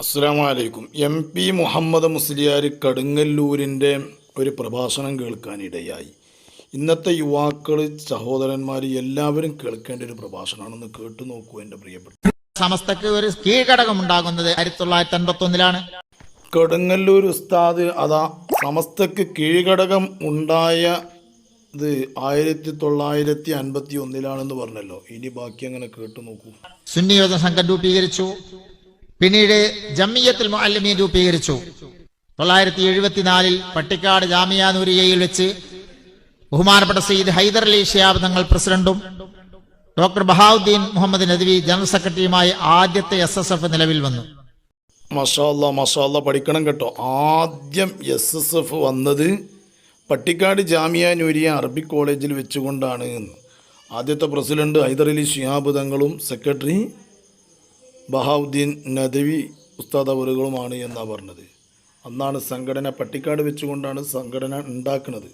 അസ്സാമലൈക്കും M P Muhammad Musliyar കടുങ്ങല്ലൂരിന്റെ ഒരു പ്രഭാഷണം കേൾക്കാനിടയായി. ഇന്നത്തെ യുവാക്കൾ സഹോദരന്മാർ എല്ലാവരും കേൾക്കേണ്ട ഒരു പ്രഭാഷണമാണെന്ന് കേട്ടു നോക്കൂ എന്റെ പ്രിയപ്പെട്ട സമസ്തക്ക് ഒരു കീഴ്ഘടകം ഉണ്ടാകുന്നത് ആയിരത്തി തൊള്ളായിരത്തി അൻപത്തി ഒന്നിലാണ് കടുങ്ങല്ലൂർ ഉസ്താദ് അതാ സമസ്തക്ക് കീഴ്ഘടകം ഉണ്ടായത് ആയിരത്തി തൊള്ളായിരത്തി അൻപത്തി ഒന്നിലാണെന്ന് പറഞ്ഞല്ലോ. ഇനി ബാക്കി അങ്ങനെ കേട്ടു നോക്കൂ. സുന്നി യോജന സംഘം രൂപീകരിച്ചു. പിന്നീട് ജമ്മിയത്തിൽ മുഅല്ലിമീൻ രൂപീകരിച്ചു. തൊള്ളായിരത്തി എഴുപത്തിനാലിൽ പട്ടിക്കാട് ജാമിയാനൂരിയയിൽ വെച്ച് ബഹുമാനപ്പെട്ട സയ്യിദ് ഹൈദർ അലി ഷിയാബ് തങ്ങൾ പ്രസിഡന്റും ഡോക്ടർ ബഹാവുദ്ദീൻ മുഹമ്മദ് നദ്വി ജനറൽ സെക്രട്ടറിയുമായി ആദ്യത്തെ എസ് എസ് എഫ് നിലവിൽ വന്നു. മഷാല്ല മഷാല്ല പഠിക്കണം കേട്ടോ. ആദ്യം എസ് എസ് എഫ് വന്നത് പട്ടിക്കാട് ജാമിയാനൂരിയ അറബിക് കോളേജിൽ വെച്ചുകൊണ്ടാണ് ആദ്യത്തെ പ്രസിഡന്റ് ഹൈദർ അലി ഷിഹാബ് തങ്ങളും സെക്രട്ടറി ബഹാവുദ്ദീൻ നദവി ഉസ്താദ് അവറുകളുമാണ് എന്നാണ് പറഞ്ഞത്. അന്നാണ് സംഘടന പട്ടിക്കാട് വെച്ചുകൊണ്ടാണ് സംഘടന ഉണ്ടാക്കുന്നത്.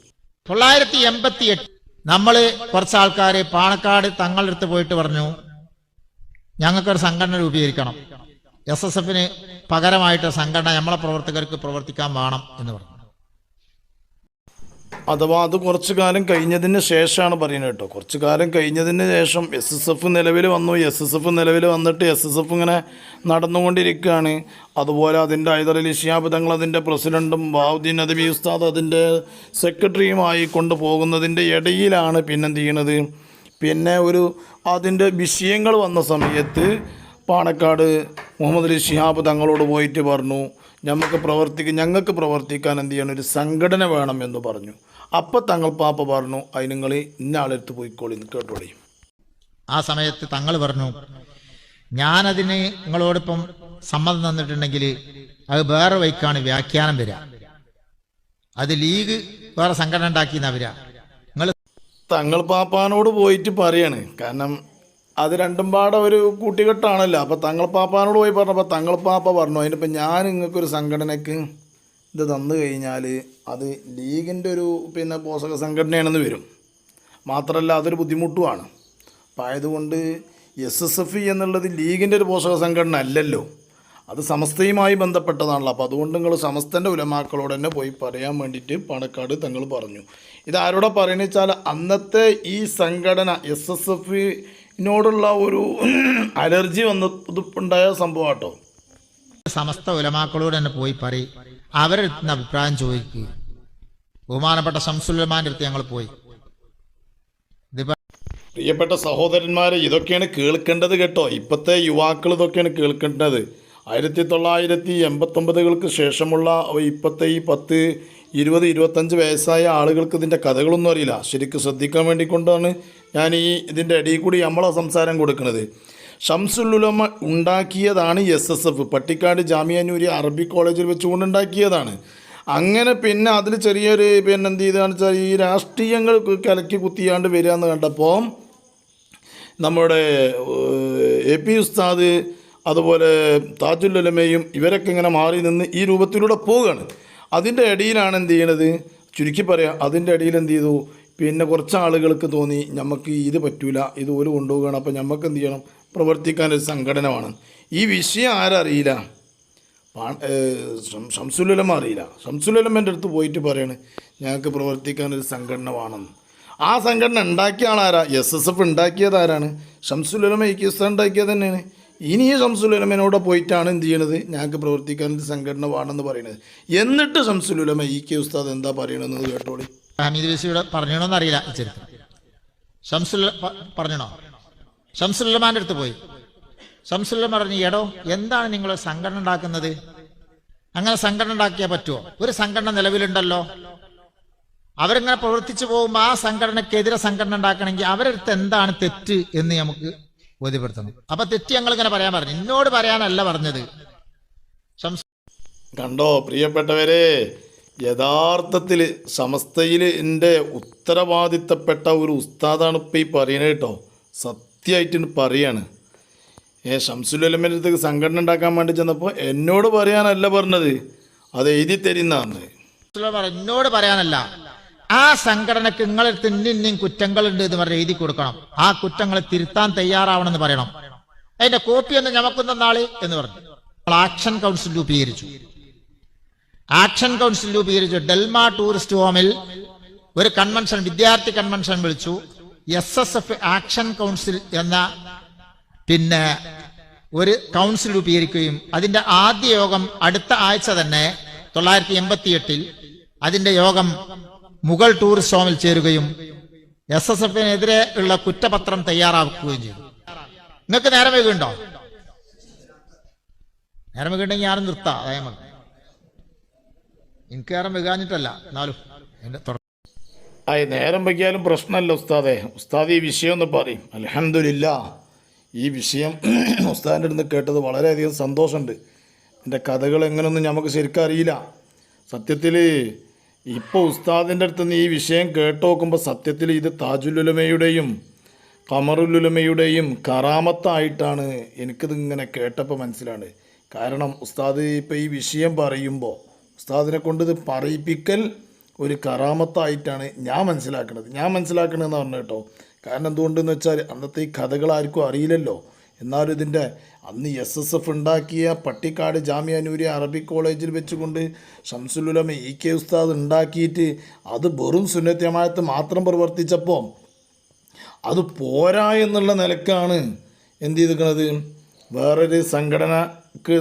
തൊള്ളായിരത്തി എൺപത്തി എട്ട് നമ്മൾ കുറച്ച് ആൾക്കാർ പാണക്കാട് തങ്ങളടുത്ത് പോയിട്ട് പറഞ്ഞു ഞങ്ങൾക്കൊരു സംഘടന രൂപീകരിക്കണം. എസ് എസ് എഫിന് പകരമായിട്ട് സംഘടന നമ്മളെ പ്രവർത്തകർക്ക് പ്രവർത്തിക്കാൻ വേണം എന്ന് പറഞ്ഞു. അഥവാ അത് കുറച്ചു കാലം കഴിഞ്ഞതിന് ശേഷമാണ് പറയുന്നത് കേട്ടോ. കുറച്ചു കാലം കഴിഞ്ഞതിന് ശേഷം എസ് എസ് എഫ് നിലവിൽ വന്നു. എസ് എസ് എഫ് നിലവിൽ വന്നിട്ട് എസ് എസ് എഫ് ഇങ്ങനെ നടന്നുകൊണ്ടിരിക്കുകയാണ്. അതുപോലെ അതിന്റെ ഹൈദരലി ഷിയാബ് തങ്ങൾ അതിന്റെ പ്രസിഡന്റും ബാവുദ്ദീൻ നദബി ഉസ്താദ് അതിന്റെ സെക്രട്ടറിയുമായി കൊണ്ടുപോകുന്നതിന്റെ ഇടയിലാണ് പിന്നെന്ത് ചെയ്യണത്? പിന്നെ ഒരു അതിന്റെ വിഷയങ്ങൾ വന്ന സമയത്ത് പാണക്കാട് മുഹമ്മദ് അലി ഷിഹാബ് തങ്ങളോട് പോയിട്ട് പറഞ്ഞു നമുക്ക് പ്രവർത്തിക്കാൻ ഞങ്ങൾക്ക് പ്രവർത്തിക്കാൻ എന്ത് ചെയ്യണം? ഒരു സംഘടന വേണം എന്ന് പറഞ്ഞു. അപ്പം തങ്ങൾ പാപ്പ പറഞ്ഞു അതിന് നിങ്ങൾ ഇന്നാളെടുത്ത് പോയിക്കോളി കേട്ടോളി. ആ സമയത്ത് തങ്ങൾ പറഞ്ഞു ഞാനതിന് നിങ്ങളോടൊപ്പം സമ്മതം തന്നിട്ടുണ്ടെങ്കിൽ അത് വേറെ വൈക്കാണ് വ്യാഖ്യാനം വരിക. അത് ലീഗ് വേറെ സംഘടന ഉണ്ടാക്കിയെന്നാ വരിക. നിങ്ങൾ തങ്ങൾ പാപ്പാനോട് പോയിട്ട് പറയാണ്. കാരണം അത് രണ്ടും പാടെ ഒരു കൂട്ടിക്കെട്ടാണല്ലോ അപ്പം തങ്ങൾ പാപ്പാനോട് പോയി പറഞ്ഞപ്പോൾ തങ്ങൾ പാപ്പ പറഞ്ഞു അതിനിപ്പോൾ ഞാൻ നിങ്ങൾക്കൊരു സംഘടനയ്ക്ക് ഇത് തന്നു കഴിഞ്ഞാൽ അത് ലീഗിന്റെ ഒരു പിന്നെ പോഷക സംഘടനയാണെന്ന് വരും. മാത്രമല്ല അതൊരു ബുദ്ധിമുട്ടുമാണ്. അപ്പം ആയതുകൊണ്ട് എസ് എസ് എഫ് എന്നുള്ളത് ലീഗിന്റെ ഒരു പോഷക സംഘടന അല്ലല്ലോ. അത് സമസ്തയുമായി ബന്ധപ്പെട്ടതാണല്ലോ. അപ്പോൾ അതുകൊണ്ട് നിങ്ങൾ സമസ്തന്റെ ഉലമാക്കളോട് തന്നെ പോയി പറയാൻ വേണ്ടിയിട്ട് പാണക്കാട് തങ്ങൾ പറഞ്ഞു. ഇത് ആരോടെ വെച്ചാൽ അന്നത്തെ ഈ സംഘടന എസ് എസ് എഫിനോടുള്ള ഒരു അലർജി വന്നുണ്ടായ സംഭവം കേട്ടോ സമസ്ത ഉലമാക്കളോട് തന്നെ പോയി പറയും. അവരുടെ അടുത്ത് അഭിപ്രായം ചോദിക്കുക ബഹുമാനപ്പെട്ട ശംസുലമാന്റെ അടുത്ത് ഞങ്ങൾ പോയി. പ്രിയപ്പെട്ട സഹോദരന്മാരെ ഇതൊക്കെയാണ് കേൾക്കേണ്ടത് കേട്ടോ. ഇപ്പോഴത്തെ യുവാക്കൾ ഇതൊക്കെയാണ് കേൾക്കേണ്ടത്. ആയിരത്തി തൊള്ളായിരത്തി എൺപത്തൊമ്പതുകൾക്ക് ശേഷമുള്ള ഇപ്പോഴത്തെ ഈ പത്ത് ഇരുപത് ഇരുപത്തഞ്ച് വയസ്സായ ആളുകൾക്ക് ഇതിന്റെ കഥകളൊന്നും അറിയില്ല. ശരിക്കും ശ്രദ്ധിക്കാൻ വേണ്ടി കൊണ്ടാണ് ഞാൻ ഈ ഇതിന്റെ അടിയിൽ കൂടി നമ്മളെ സംസാരം കൊടുക്കുന്നത്. ഷംസുല്ലുലമ ഉണ്ടാക്കിയതാണ് S S F Pattikkad Jamia Nooriya അറബി കോളേജിൽ വെച്ചുകൊണ്ട് ഉണ്ടാക്കിയതാണ്. അങ്ങനെ പിന്നെ അതിൽ ചെറിയൊരു പിന്നെ എന്ത് ചെയ്താന്ന് വെച്ചാൽ ഈ രാഷ്ട്രീയങ്ങൾ കലക്കി കുത്തിയാണ്ട് വരിക എന്ന് കണ്ടപ്പോൾ നമ്മുടെ എ പി ഉസ്താദ് അതുപോലെ താജുല്ലമയും ഇവരൊക്കെ ഇങ്ങനെ മാറി നിന്ന് ഈ രൂപത്തിലൂടെ പോവുകയാണ്. അതിന്റെ ഇടയിലാണ് എന്ത് ചെയ്യണത്? ചുരുക്കി പറയാം അതിന്റെ ഇടയിൽ എന്ത് ചെയ്തു? പിന്നെ കുറച്ച് ആളുകൾക്ക് തോന്നി നമുക്ക് ഇത് പറ്റൂല ഇത് ഒരു കൊണ്ടുപോവുകയാണ് അപ്പോൾ നമുക്ക് എന്ത് ചെയ്യണം? പ്രവർത്തിക്കാൻ ഒരു സംഘടനമാണ്. ഈ വിഷയം ആരറിയില്ല? ഷംസുലമ അറിയില്ല. ഷംസുലമന്റെ അടുത്ത് പോയിട്ട് പറയാണ് ഞങ്ങൾക്ക് പ്രവർത്തിക്കാൻ ഒരു സംഘടന ആ സംഘടന ഉണ്ടാക്കിയ ആളാരാ? എസ് എസ് എഫ് ഉണ്ടാക്കിയത് ആരാണ്? ഷംസുലമ ഈ കിസ്ത ഉണ്ടാക്കിയത് തന്നെയാണ്. ഇനി ഈ ഷംസുലമനോട് പോയിട്ടാണ് എന്ത് ചെയ്യണത്? ഞങ്ങൾക്ക് പ്രവർത്തിക്കാൻ ഒരു സംഘടന വേണമെന്ന് പറയുന്നത് എന്നിട്ട് ഷംസുലമ ഈ കെ ഉസ്താദ് എന്താ പറയണമെന്ന് കേട്ടോളി. ഹമീദ് ബിസിയുടെ ഈ ചരിത്രം ഷംസുൽ പറഞ്ഞണോ? ഷംസുല്ലമാന്റെ അടുത്ത് പോയി. ഷംസുല്ല പറഞ്ഞു എടോ എന്താണ് നിങ്ങൾ സംഘടന ഉണ്ടാക്കുന്നത്? അങ്ങനെ സംഘടന ഉണ്ടാക്കിയാൽ പറ്റുമോ ഒരു സംഘടന നിലവിലുണ്ടല്ലോ. അവരിങ്ങനെ പ്രവർത്തിച്ചു പോകുമ്പോൾ ആ സംഘടനക്കെതിരെ സംഘടന ഉണ്ടാക്കണമെങ്കിൽ അവരടുത്ത് എന്താണ് തെറ്റ് എന്ന് നമുക്ക് ബോധ്യപ്പെടുത്തണം. അപ്പൊ തെറ്റ് ഞങ്ങൾ ഇങ്ങനെ പറയാൻ പറഞ്ഞു. എന്നോട് പറയാനല്ല പറഞ്ഞത്. കണ്ടോ പ്രിയപ്പെട്ടവരെ യഥാർത്ഥത്തിൽ സമസ്തയിൽ എന്റെ ഉത്തരവാദിത്തപ്പെട്ട ഒരു ഉസ്താദാണ് ഇപ്പൊ ഈ പറയുന്നത് കേട്ടോ. സത്യമായിട്ട് പറയാണ്. ഏ ഷംസുലമന്റെ അടുത്തേക്ക് സംഘടന ഉണ്ടാക്കാൻ വേണ്ടി ചെന്നപ്പോൾ എന്നോട് പറയാനല്ല പറഞ്ഞത്. അത് എഴുതി തരുന്നതാണ്. എന്നോട് പറയാനല്ല. ആ സംഘടനക്ക് നിങ്ങളെ ഇന്നയും കുറ്റങ്ങളുണ്ട് എന്ന് പറഞ്ഞ് എഴുതി കൊടുക്കണം. ആ കുറ്റങ്ങളെ തിരുത്താൻ തയ്യാറാവണമെന്ന് പറയണം. അതിന്റെ കോപ്പി ഒന്ന് ഞമക്കുന്ന നാൾ എന്ന് പറഞ്ഞു. ആക്ഷൻ കൗൺസിൽ രൂപീകരിച്ചു. ആക്ഷൻ കൗൺസിൽ രൂപീകരിച്ചു. ഡെൽമ ടൂറിസ്റ്റ് ഹോമിൽ ഒരു കൺവെൻഷൻ വിദ്യാർത്ഥി കൺവെൻഷൻ വിളിച്ചു. S S F action council എന്ന പിന്നെ ഒരു കൗൺസിൽ രൂപീകരിക്കുകയും അതിന്റെ ആദ്യ യോഗം അടുത്ത ആഴ്ച തന്നെ തൊള്ളായിരത്തി എൺപത്തി എട്ടിൽ അതിന്റെ യോഗം മുഗൾ ടൂറിസ്റ്റ് ഹോമിൽ ചേരുകയും എസ് എസ് എഫിനെതിരെ ഉള്ള കുറ്റപത്രം തയ്യാറാക്കുകയും ചെയ്തു. നിങ്ങൾക്ക് നേരം വൈകുണ്ടോ? നേരം വൈകുണ്ടെങ്കിൽ ഞാനും നിർത്താം. അതായത് എനിക്ക് നേരം വൈകാഞ്ഞിട്ടല്ല. എന്നാലും ആയി നേരം വയ്ക്കാലും പ്രശ്നമല്ല ഉസ്താദെ. ഉസ്താദ് ഈ വിഷയം ഒന്ന് പറയും. അലഹമില്ല ഈ വിഷയം ഉസ്താദിന്റെ അടുത്ത് കേട്ടത് വളരെയധികം സന്തോഷമുണ്ട്. എന്റെ കഥകൾ എങ്ങനെയൊന്നും നമുക്ക് ശരിക്കും അറിയില്ല. സത്യത്തിൽ ഇപ്പോൾ ഉസ്താദിന്റെ അടുത്ത് നിന്ന് ഈ വിഷയം കേട്ട് നോക്കുമ്പോൾ സത്യത്തിൽ ഇത് താജുലുലമയുടെയും കമറുലുലമയുടെയും കറാമത്തായിട്ടാണ് എനിക്കിത് ഇങ്ങനെ കേട്ടപ്പോൾ മനസ്സിലാണ് കാരണം ഉസ്താദ് ഇപ്പോൾ ഈ വിഷയം പറയുമ്പോൾ ഉസ്താദിനെ കൊണ്ട് ഇത് പറയിപ്പിക്കൽ ഒരു കറാമത്തായിട്ടാണ് ഞാൻ മനസ്സിലാക്കുന്നത് ഞാൻ മനസ്സിലാക്കണമെന്ന് പറഞ്ഞു കേട്ടോ കാരണം എന്തുകൊണ്ടെന്ന് വെച്ചാൽ അന്നത്തെ ഈ കഥകൾ ആർക്കും അറിയില്ലല്ലോ. എന്നാലും ഇതിന്റെ അന്ന് എസ് എസ് എഫ് ഉണ്ടാക്കിയ പട്ടിക്കാട് ജാമ്യാനൂരി അറബിക് കോളേജിൽ വെച്ചുകൊണ്ട് ഷംസുലുലമ ഇ കെ ഉസ്താദ് ഉണ്ടാക്കിയിട്ട് അത് വെറും സുന്നത്യമായത്ത് മാത്രം പ്രവർത്തിച്ചപ്പോൾ അത് പോരാ എന്നുള്ള നിലക്കാണ് എന്ത് ചെയ്തിരിക്കണത്? വേറൊരു സംഘടനക്ക്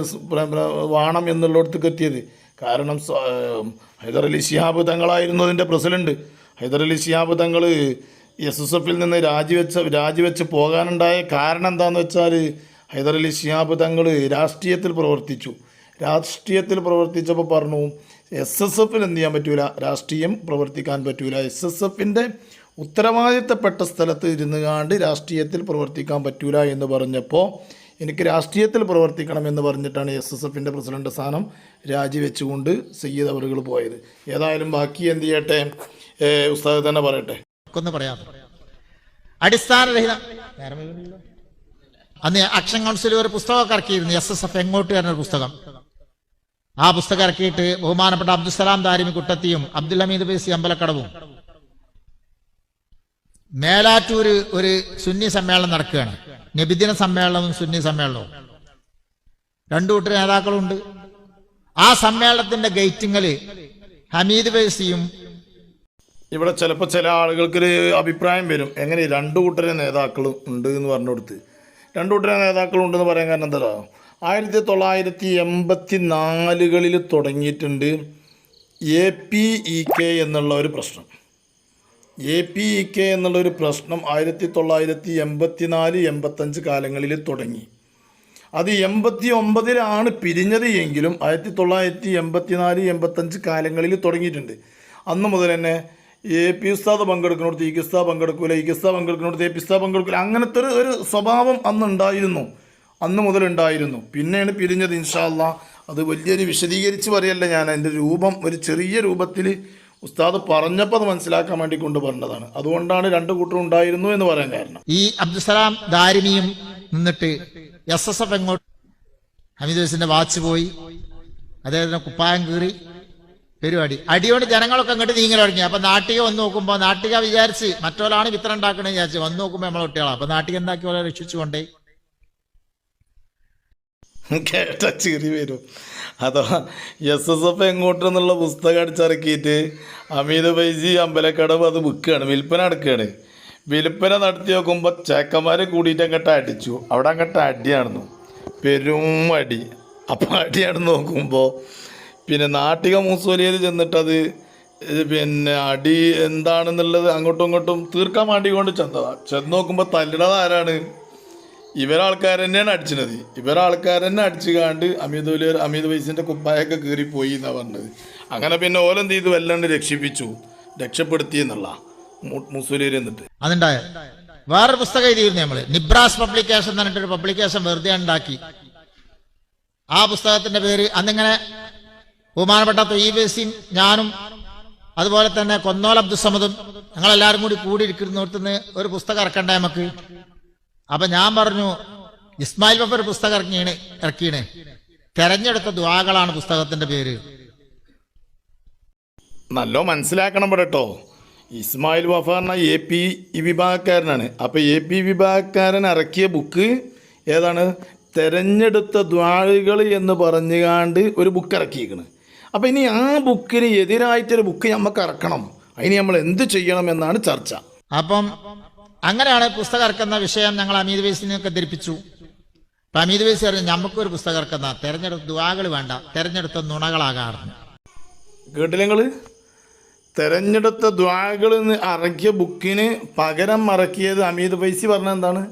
വേണം എന്നുള്ളിടത്തേക്ക് എത്തിയത്. കാരണം ഹൈദരലി ശിഹാബ് തങ്ങളായിരുന്നു അതിന്റെ president Hyderali Shihab Thangal S S എഫിൽ നിന്ന് രാജിവെച്ച രാജിവെച്ച് പോകാനുണ്ടായ കാരണം എന്താണെന്ന് വെച്ചാൽ ഹൈദരലി ശിഹാബ് തങ്ങൾ രാഷ്ട്രീയത്തിൽ പ്രവർത്തിച്ചു. രാഷ്ട്രീയത്തിൽ പ്രവർത്തിച്ചപ്പോൾ പറഞ്ഞു എസ് എസ് എഫിൽ എന്ത് ചെയ്യാൻ പറ്റൂല? രാഷ്ട്രീയം പ്രവർത്തിക്കാൻ പറ്റൂല. എസ് എസ് എഫിന്റെ ഉത്തരവാദിത്തപ്പെട്ട സ്ഥലത്ത് ഇരുന്ന് കാണ്ട് രാഷ്ട്രീയത്തിൽ പ്രവർത്തിക്കാൻ പറ്റൂല എന്ന് പറഞ്ഞപ്പോൾ എനിക്ക് രാഷ്ട്രീയത്തിൽ പ്രവർത്തിക്കണം എന്ന് പറഞ്ഞിട്ടാണ് എസ് എസ് എഫിന്റെ പ്രസിഡന്റ് സ്ഥാനം രാജിവെച്ചുകൊണ്ട് സയ്യിദ് അവറുകൾ പോയത്. ഏതായാലും ബാക്കി എന്ത് ചെയ്യട്ടെ? ഉസ്താദ് തന്നെ പറയട്ടെ. ഒന്ന് പറയാം. അടിസ്ഥാനരഹിത. അന്ന് അക്ഷൻ കൗൺസിൽ ഒരു പുസ്തകമൊക്കെ ഇറക്കിയിരുന്നു. എസ് എസ് എഫ് എങ്ങോട്ട് എന്നൊരു പുസ്തകം. ആ പുസ്തകം ഇറക്കിയിട്ട് ബഹുമാനപ്പെട്ട അബ്ദുസലാം ദാരിമി കുട്ടത്തിയും അബ്ദുൽ ഹമീദ് ബേസി അമ്പലക്കടവും മേലാറ്റൂര് ഒരു സുന്നി സമ്മേളനം നടക്കുകയാണ്. നബിദിന സമ്മേളനവും സുന്നി സമ്മേളനവും. രണ്ടു കൂട്ടർ നേതാക്കളുണ്ട്. ആ സമ്മേളനത്തിന്റെ ഗേറ്റിങ്ങൽ ഹമീദ് വേസിയും ഇവിടെ ചിലപ്പോൾ ചില ആളുകൾക്കൊരു അഭിപ്രായം വരും. എങ്ങനെ രണ്ടു കൂട്ടരെ നേതാക്കൾ ഉണ്ട് എന്ന് പറഞ്ഞു കൊടുത്ത് രണ്ട് കൂട്ടരെ നേതാക്കൾ ഉണ്ടെന്ന് പറയാൻ കാരണം എന്താ ആയിരത്തി തൊള്ളായിരത്തി എൺപത്തി നാലുകളിൽ തുടങ്ങിയിട്ടുണ്ട്. എ പി ഇ കെ എന്നുള്ള ഒരു പ്രശ്നം. എ പി ഇ കെ എന്നുള്ളൊരു പ്രശ്നം ആയിരത്തി തൊള്ളായിരത്തി എൺപത്തി നാല് എൺപത്തഞ്ച് കാലങ്ങളിൽ തുടങ്ങി. അത് എൺപത്തി ഒമ്പതിലാണ് പിരിഞ്ഞത് എങ്കിലും ആയിരത്തി തൊള്ളായിരത്തി എൺപത്തി നാല് എൺപത്തഞ്ച് കാലങ്ങളിൽ തുടങ്ങിയിട്ടുണ്ട്. അന്ന് മുതൽ തന്നെ എ പി ഉസ്താദ് പങ്കെടുക്കുന്നിടത്ത് ഇ കിസ്ത പങ്കെടുക്കൂല ഈ കിസ്ത പങ്കെടുക്കുന്നിടത്ത് എ പി ഉസ്താദ് പങ്കെടുക്കൂല അങ്ങനത്തെ ഒരു ഒരു സ്വഭാവം അന്ന് ഉണ്ടായിരുന്നു. അന്ന് മുതൽ ഉണ്ടായിരുന്നു. പിന്നെയാണ് പിരിഞ്ഞത് ഇൻഷാല്ല അത് വലിയൊരു വിശദീകരിച്ച് പറയല്ല ഞാൻ. അതിന്റെ രൂപം ഒരു ചെറിയ രൂപത്തിൽ ഉസ്താദ് പറഞ്ഞപ്പോൾ അത് മനസ്സിലാക്കാൻ വേണ്ടി കൊണ്ട് പറഞ്ഞതാണ്. അതുകൊണ്ടാണ് രണ്ട് കൂട്ടരും ഉണ്ടായിരുന്നു എന്ന് പറയാൻ കാരണം. ഈ അബ്ദുസലാം ദാരിമിയും നിന്നിട്ട് എസ് എസ് എഫ് എങ്ങോട്ട്? ഹമീദ് ഹുസിന്റെ വാച്ച് പോയി. അദ്ദേഹത്തിന് കുപ്പായം കീറി പരിപാടി. അടിയോണ്ട് ജനങ്ങളൊക്കെ അങ്ങോട്ട് നീങ്ങൽ തുടങ്ങി അപ്പൊ നാട്ടിക വന്ന് നോക്കുമ്പോ നാട്ടിക വിചാരിച്ച് മറ്റൊരാളാണ് വിത്തരം ഉണ്ടാക്കണേ വിചാരിച്ച് വന്ന് നോക്കുമ്പോ നമ്മളെ കുട്ടികളാണ് അപ്പൊ നാട്ടിക എന്താക്കി പോലെ രക്ഷിച്ചുകൊണ്ടേ? കേട്ട ചിരി വരും. അഥവാ എസ് എസ് എഫ് എങ്ങോട്ടെന്നുള്ള പുസ്തകം അടിച്ചിറക്കിയിട്ട് അമീത് ബൈജി അമ്പലക്കടവ് അത് വിൽക്കുകയാണ് വിൽപ്പന നടക്കുകയാണ് വിൽപ്പന നടത്തി നോക്കുമ്പോൾ ചേക്കന്മാർ കൂടിയിട്ട് അങ്ങട്ട് അടിച്ചു. അവിടെ അങ്ങട്ട് അടിയാണെന്നു പെരും അടി. അപ്പം അടിയാണെന്ന് നോക്കുമ്പോൾ പിന്നെ നാട്ടിക മൂസോലിയിൽ ചെന്നിട്ടത് പിന്നെ അടി എന്താണെന്നുള്ളത് അങ്ങോട്ടും ഇങ്ങോട്ടും തീർക്കാൻ വേണ്ടി കൊണ്ട് ചെന്നതാണ് ചെന്ന് നോക്കുമ്പോൾ തല്ലിടത് ആരാണ്? ഇവരാൾക്കാർ തന്നെയാണ് അടിച്ചത്. ഇവരാൾക്കാർ തന്നെ അടിച്ചു കാണ്ട് അമിത് വലിയ അമിത് വയസ്സിന്റെ കുപ്പായൊക്കെ കീറിപ്പോയി എന്നാണ് പറഞ്ഞത്. അങ്ങനെ പിന്നെ ഓലെന്ത് ചെയ്തു വല്ലാണ്ട് രക്ഷിപ്പിച്ചു. രക്ഷപ്പെടുത്തി എന്നുള്ള മുസ്ലിം എന്നിട്ട്. അതുണ്ടായ? വേറൊരു പുസ്തകം എഴുതിയിരുന്നു നമ്മൾ നിബ്രാസ് പബ്ലിക്കേഷൻ പറഞ്ഞിട്ടൊരു പബ്ലിക്കേഷൻ വെറുതെ ഉണ്ടാക്കി ആ പുസ്തകത്തിന്റെ പേര് അന്നിങ്ങനെ ബഹുമാനപ്പെട്ട തൊയ്യബേസിയും ഞാനും അതുപോലെ തന്നെ കൊന്നോൽ അബ്ദുസമദും ഞങ്ങളെല്ലാവരും കൂടി കൂടിയിരിക്കുന്നിടത്തുനിന്ന് ഒരു പുസ്തകം ഇറക്കണ്ടേ നമുക്ക് അപ്പൊ ഞാൻ പറഞ്ഞു ഇസ്മായിൽ ബഫർ പുസ്തകം ഇറങ്ങിയാണ് ഇറക്കിയാണ്. തെരഞ്ഞെടുത്ത ദ്വാകളാണ് പുസ്തകത്തിന്റെ പേര്. നല്ലോ മനസ്സിലാക്കണം പറട്ടോ കേട്ടോ ഇസ്മായിൽ വഫ എന്ന എ പി വിഭാഗക്കാരനാണ്. അപ്പോൾ എ പി വിഭാഗക്കാരൻ ഇറക്കിയ ബുക്ക് ഏതാണ്? തെരഞ്ഞെടുത്ത ദ്വാഴികൾ എന്ന് പറഞ്ഞുകാണ്ട് ഒരു ബുക്ക് ഇറക്കിയിരിക്കണ് അപ്പം ഇനി ആ ബുക്കിന് എതിരായിട്ടൊരു ബുക്ക് നമുക്ക് ഇറക്കണം. അതിന് നമ്മൾ എന്ത് ചെയ്യണം എന്നാണ് ചർച്ച. അപ്പം അങ്ങനെയാണ് പുസ്തകം ഇറക്കുന്ന വിഷയം ഞങ്ങൾ അമീദ് വൈസിനെയൊക്കെ ധരിപ്പിച്ചു. അപ്പൊ അമീദ് വൈസ് പറഞ്ഞു നമുക്കൊരു ഇറക്കുന്ന തെരഞ്ഞെടുത്ത ദുവാകൾ വേണ്ട തെരഞ്ഞെടുത്ത നുണകളാകാറുണ്ട് കേട്ടില്ലെങ്കിൽ തെരഞ്ഞെടുത്ത ദ്വാകളിൽ നിന്ന് ഇറക്കിയ ബുക്കിന് പകരം മറക്കിയത് അമീത് പൈസി പറഞ്ഞ എന്താണ്?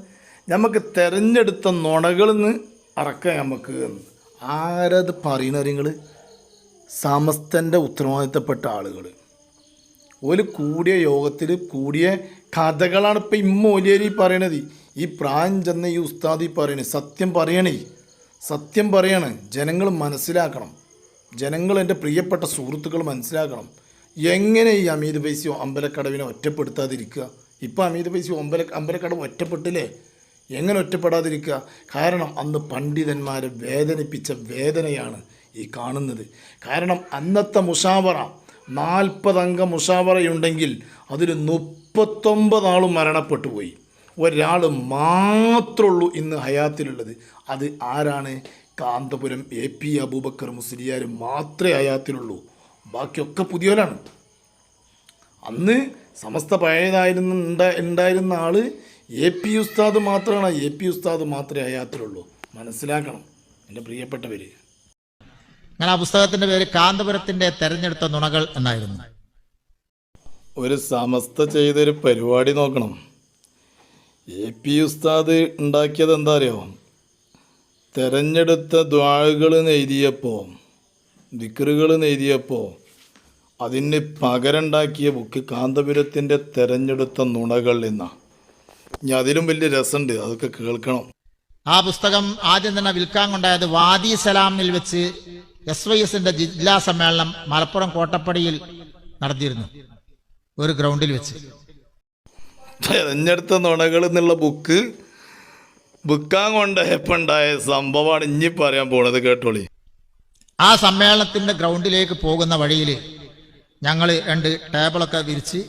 നമുക്ക് തെരഞ്ഞെടുത്ത നുണകളിൽ നിന്ന് ഇറക്കാം നമുക്ക് എന്ന്. ആരത് പറയുന്നത് നിങ്ങൾ സമസ്തന്റെ ഉത്തരവാദിത്തപ്പെട്ട ആളുകൾ ഒരു കൂടിയ യോഗത്തിൽ കൂടിയ കഥകളാണ് ഇപ്പം ഇമ്മോലിയേരി പറയണത്. ഈ പ്രായം ചെന്ന ഈ ഉസ്താദി പറയണേ സത്യം പറയണേ. സത്യം പറയണേ. ജനങ്ങൾ മനസ്സിലാക്കണം. ജനങ്ങൾ എന്റെ പ്രിയപ്പെട്ട സുഹൃത്തുക്കൾ മനസ്സിലാക്കണം. എങ്ങനെ ഈ അമീത് പൈസ അമ്പലക്കടവിനെ ഒറ്റപ്പെടുത്താതിരിക്കുക? ഇപ്പം അമീത് പൈസ അമ്പല അമ്പലക്കടവ് ഒറ്റപ്പെട്ടില്ലേ? എങ്ങനെ ഒറ്റപ്പെടാതിരിക്കുക? കാരണം അന്ന് പണ്ഡിതന്മാരെ വേദനിപ്പിച്ച വേദനയാണ് ഈ കാണുന്നത്. കാരണം അന്നത്തെ മുഷാവറ നാൽപ്പതംഗ മുഷാവറയുണ്ടെങ്കിൽ അതിൽ മുപ്പത്തൊമ്പത് ആളും മരണപ്പെട്ടു പോയി. ഒരാൾ മാത്രമുള്ളൂ ഇന്ന് ഹയാത്തിലുള്ളത്. അത് ആരാണ്? കാന്തപുരം എ പി അബൂബക്കർ മുസ്ലിയാർ മാത്രമേ ഹയാത്തിലുള്ളൂ. ബാക്കിയൊക്കെ പുതിയവരാണ്. അന്ന് സമസ്ത പഴയതായിരുന്ന ഉണ്ടായിരുന്ന ആൾ എ പി ഉസ്താദ് മാത്രമാണ് എ പി ഉസ്താദ് മാത്രമേ ഹയാത്തിലുള്ളൂ. മനസ്സിലാക്കണം. എന്റെ പ്രിയപ്പെട്ടവർ അങ്ങനെ ആ പുസ്തകത്തിന്റെ പേര് കാന്തപുരത്തിന്റെ തെരഞ്ഞെടുത്ത നുണകൾ എന്നായിരുന്നു. ഒരു സമസ്ത ചെയ്തൊരു പരിപാടി നോക്കണം. എ പി ഉസ്താദ് ഉണ്ടാക്കിയത് എന്താ അറിയോ തെരഞ്ഞെടുത്ത ദ്വാഴുകൾ എഴുതിയപ്പോൾ വിക്രുകൾ എഴുതിയപ്പോൾ അതിന് പകരണ്ടാക്കിയ ബുക്ക് കാന്തപുരത്തിന്റെ തെരഞ്ഞെടുത്ത നുണകൾ എന്ന. ഇനി അതിലും വലിയ രസമുണ്ട് അതൊക്കെ കേൾക്കണം. ആ പുസ്തകം ആദ്യം തന്നെ വിൽക്കാൻ കൊണ്ടായത് വാദി സലാമിൽ വെച്ച് എസ് വൈ എസിന്റെ ജില്ലാ സമ്മേളനം മലപ്പുറം കോട്ടപ്പടിയിൽ നടത്തിയിരുന്നു. ഒരു ഗ്രൗണ്ടിൽ വെച്ച്. തെരഞ്ഞെടുത്ത നുണകൾ എന്നുള്ള ബുക്ക് ബുക്കാൻ കൊണ്ട് ഉണ്ടായ സംഭവമാണ് ഇനി പറയാൻ പോണത് കേട്ടോളി. ആ സമ്മേളനത്തിന്റെ ഗ്രൗണ്ടിലേക്ക് പോകുന്ന വഴിയിൽ ഞങ്ങൾ രണ്ട് ടേബിളൊക്കെ വിരിച്ച്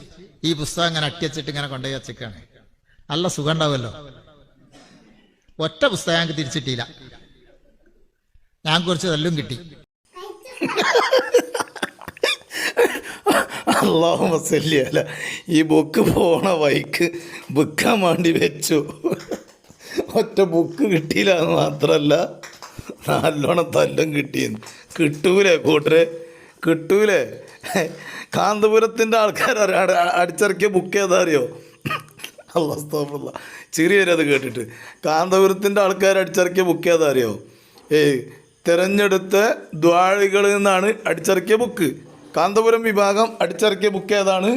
ഈ പുസ്തകം ഇങ്ങനെ അട്ടിയച്ചിട്ട് ഇങ്ങനെ കൊണ്ടുപോയി വച്ചേക്കാണ് നല്ല സുഖം ഉണ്ടാവുമല്ലോ ഒറ്റ പുസ്തകം ഞങ്ങൾക്ക് തിരിച്ചിട്ടില്ല. ഞാൻ കുറച്ച് തല്ലും കിട്ടി. അള്ളാഹു മസല്ലിയല്ല ഈ ബുക്ക് പോണ വൈക്ക് ബുക്കാൻ വേണ്ടി വെച്ചു. ഒറ്റ ബുക്ക് കിട്ടിയില്ല എന്ന് മാത്രമല്ല നല്ലോണം തല്ലും കിട്ടിയെന്ന്. കിട്ടൂലേ കൂട്ടരെ? കിട്ടൂലേ? കാന്തപുരത്തിന്റെ ആൾക്കാർ അടിച്ചിറക്കിയ ബുക്ക് ഏതാ അറിയോ അള്ളാസ്താഫുള്ള ചെറിയ അത് കേട്ടിട്ട്. കാന്തപുരത്തിന്റെ ആൾക്കാർ അടിച്ചിറക്കിയ ബുക്ക് ഏതാ അറിയോ ഏയ് തിരഞ്ഞെടുത്ത ദ്വാഴികളിൽ നിന്നാണ് അടിച്ചിറക്കിയ ബുക്ക് കാന്തപുരം വിഭാഗം അടിച്ചിറക്കിയ ബുക്ക് ഏതാണ്?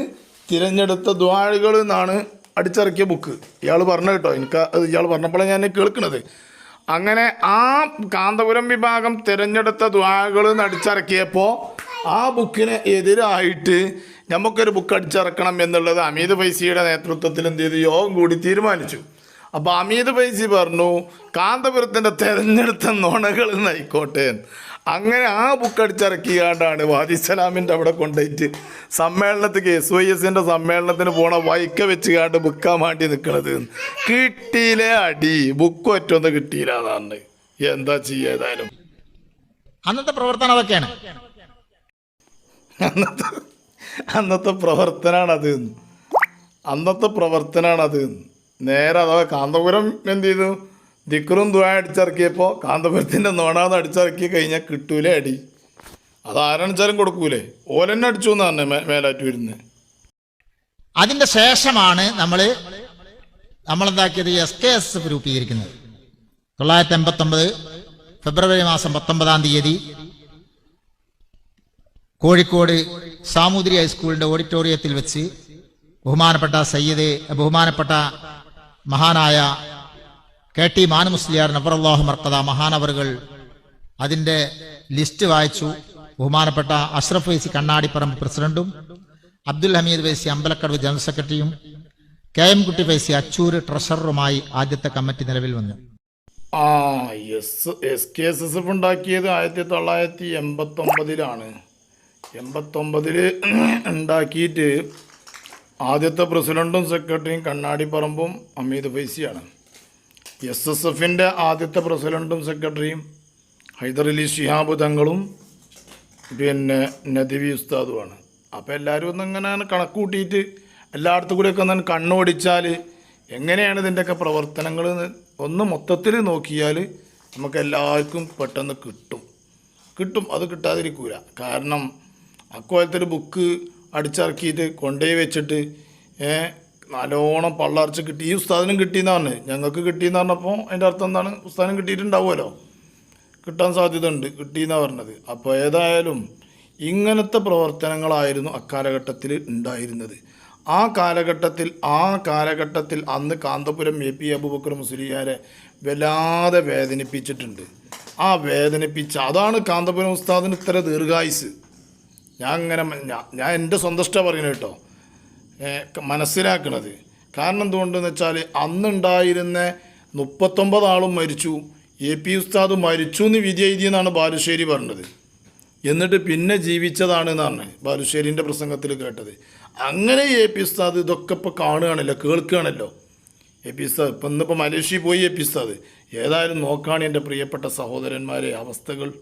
തിരഞ്ഞെടുത്ത ദ്വാഴികൾ എന്നാണ് അടിച്ചിറക്കിയ ബുക്ക് ഇയാൾ പറഞ്ഞു കേട്ടോ. എനിക്ക് ഇയാൾ പറഞ്ഞപ്പോഴാണ് ഞാൻ കേൾക്കുന്നത്. അങ്ങനെ ആ കാന്തപുരം വിഭാഗം തിരഞ്ഞെടുത്ത എന്ന് അടിച്ചിറക്കിയപ്പോൾ ആ ബുക്കിന് എതിരായിട്ട് നമുക്കൊരു ബുക്ക് അടിച്ചിറക്കണം എന്നുള്ളത് അമീത് ഫൈസിയുടെ നേതൃത്വത്തിൽ എന്ത് ചെയ്തു? യോഗം കൂടി തീരുമാനിച്ചു. അപ്പോൾ അമീത് പൈസി പറഞ്ഞു കാന്തപുരത്തിന്റെ തെരഞ്ഞെടുത്ത നുണകൾ എന്നായിക്കോട്ടെ അങ്ങനെ ആ ബുക്ക് അടിച്ചിറക്കിയാണ്ടാണ് വാദിസലാമിന്റെ അവിടെ കൊണ്ടുപോയിട്ട് സമ്മേളനത്തിക്ക് എസ് വൈ എസിന്റെ സമ്മേളനത്തിന് പോണ വൈക്ക വെച്ച് കാണ്ട് ബുക്കാൻ വേണ്ടി നിൽക്കണത് കിട്ടിയില്ലേ അടി? ബുക്ക് ഒറ്റൊന്നും കിട്ടിയില്ല എന്നാണ്. എന്താ ചെയ്യുക ഏതായാലും? അന്നത്തെ പ്രവർത്തനം അതൊക്കെയാണ്. അന്നത്തെ അന്നത്തെ പ്രവർത്തനമാണത് അന്നത്തെ പ്രവർത്തനമാണത് നേരെ അഥവാ കാന്തപുരം എന്ത് ചെയ്തു ദിക്റും ദുവാ അടിച്ചിറക്കിയപ്പോൾ കാന്തപുരത്തിന്റെ നോണാന്ന് അടിച്ചിറക്കി കഴിഞ്ഞാൽ കിട്ടൂലേ അടി. അത് ആരാണിച്ചാലും കൊടുക്കൂലേ? ഓലെന്നെ അടിച്ചു എന്ന് പറഞ്ഞു മേലാറ്റൂരിന്ന് അതിന്റെ ശേഷമാണ് നമ്മൾ നമ്മളെന്താക്കിയത്? എസ് കെ എസ് എഫ് രൂപീകരിക്കുന്നത് തൊള്ളായിരത്തി എൺപത്തി ഒമ്പത് ഫെബ്രുവരി മാസം പത്തൊമ്പതാം തീയതി കോഴിക്കോട് സാമൂതിരി ഹൈസ്കൂളിന്റെ ഓഡിറ്റോറിയത്തിൽ വെച്ച് ബഹുമാനപ്പെട്ട സയ്യിദ് ബഹുമാനപ്പെട്ട മഹാനായ കെ ടി മാനമുസ്ലിയാർ നബറല്ലാഹു മർക്കത മഹാനവറുകൾ അതിന്റെ ലിസ്റ്റ് വായിച്ചു. ബഹുമാനപ്പെട്ട അഷ്റഫ് വൈസി കണ്ണാടിപ്പറമ്പ് പ്രസിഡന്റും അബ്ദുൽ ഹമീദ് വൈസി അമ്പലക്കടവ് ജനറൽ സെക്രട്ടറിയും കെ എം കുട്ടി വൈസി അച്ചൂര് ട്രഷററുമായി ആദ്യത്തെ കമ്മിറ്റി നിലവിൽ വന്നു. ആ S S K S S F ഉണ്ടാക്കിയത് ആയിരത്തി തൊള്ളായിരത്തി എൺപത്തൊമ്പതിലാണ്. എൺപത്തൊമ്പതിൽ ഉണ്ടാക്കിയിട്ട് ആദ്യത്തെ പ്രസിഡന്റും സെക്രട്ടറിയും കണ്ണാടിപ്പറമ്പും അമീദ് ഫൈസിയാണ്. എസ് എസ് എഫിന്റെ ആദ്യത്തെ പ്രസിഡന്റും സെക്രട്ടറിയും ഹൈദരലി ശിഹാബ് തങ്ങളും പിന്നെ നദിവി ഉസ്താദുമാണ്. അപ്പോൾ എല്ലാവരും ഒന്ന് ഇങ്ങനെ കണക്ക് കൂട്ടിയിട്ട് എല്ലായിടത്തും കൂടെയൊക്കെ ഒന്ന് കണ്ണോടിച്ചാൽ എങ്ങനെയാണ് ഇതിന്റെയൊക്കെ പ്രവർത്തനങ്ങൾ ഒന്ന് മൊത്തത്തിൽ നോക്കിയാൽ നമുക്ക് എല്ലാവർക്കും പെട്ടെന്ന് കിട്ടും. കിട്ടും. അത് കിട്ടാതിരിക്കൂല. കാരണം അക്കോലത്തൊരു ബുക്ക് അടിച്ചിറക്കിയിട്ട് കൊണ്ടേ വെച്ചിട്ട് നല്ലോണം പള്ളർച്ച് കിട്ടി. ഈ ഉസ്താദിനും കിട്ടിയെന്ന് പറഞ്ഞു ഞങ്ങൾക്ക് കിട്ടിയെന്ന് പറഞ്ഞപ്പോൾ അതിന്റെ അർത്ഥം എന്താണ്? ഉസ്താദിനും കിട്ടിയിട്ടുണ്ടാവുമല്ലോ. കിട്ടാൻ സാധ്യതയുണ്ട്. കിട്ടിയെന്നാണ് പറഞ്ഞത്. അപ്പോൾ ഏതായാലും ഇങ്ങനത്തെ പ്രവർത്തനങ്ങളായിരുന്നു അക്കാലഘട്ടത്തിൽ ഉണ്ടായിരുന്നത്. ആ കാലഘട്ടത്തിൽ ആ കാലഘട്ടത്തിൽ അന്ന് കാന്തപുരം എ പി അബുബക്കർ മുസ്ലിയാരെ വല്ലാതെ വേദനിപ്പിച്ചിട്ടുണ്ട്. ആ വേദനിപ്പിച്ച അതാണ് കാന്തപുരം ഉസ്താദിന് ഇത്ര ദീർഘായുസ്. ഞാൻ അങ്ങനെ ഞാൻ എന്റെ സ്വന്തം ഇഷ്ടം പറയുന്നത് കേട്ടോ. മനസ്സിലാക്കണത്. കാരണം എന്തുകൊണ്ടെന്ന് വെച്ചാൽ അന്നുണ്ടായിരുന്ന മുപ്പത്തൊമ്പത് ആളും മരിച്ചു. എ പി ഉസ്താദ് മരിച്ചു എന്ന് വിധി എഴുതിയെന്നാണ് ബാലുശ്ശേരി പറഞ്ഞത്. എന്നിട്ട് പിന്നെ ജീവിച്ചതാണ് എന്നാണ് ബാലുശ്ശേരിന്റെ പ്രസംഗത്തിൽ കേട്ടത്. അങ്ങനെ എ പി ഉസ്താദ് ഇതൊക്കെ ഇപ്പോൾ കാണുകയാണല്ലോ കേൾക്കുകയാണല്ലോ. എ പി ഉസ്താദ് ഇപ്പം ഇന്നിപ്പോൾ മലേഷ്യയിൽ പോയി എ പി ഉസ്താദ്. ഏതായാലും നോക്കുകയാണ് എന്റെ പ്രിയപ്പെട്ട സഹോദരന്മാരെ അവസ്ഥകൾ.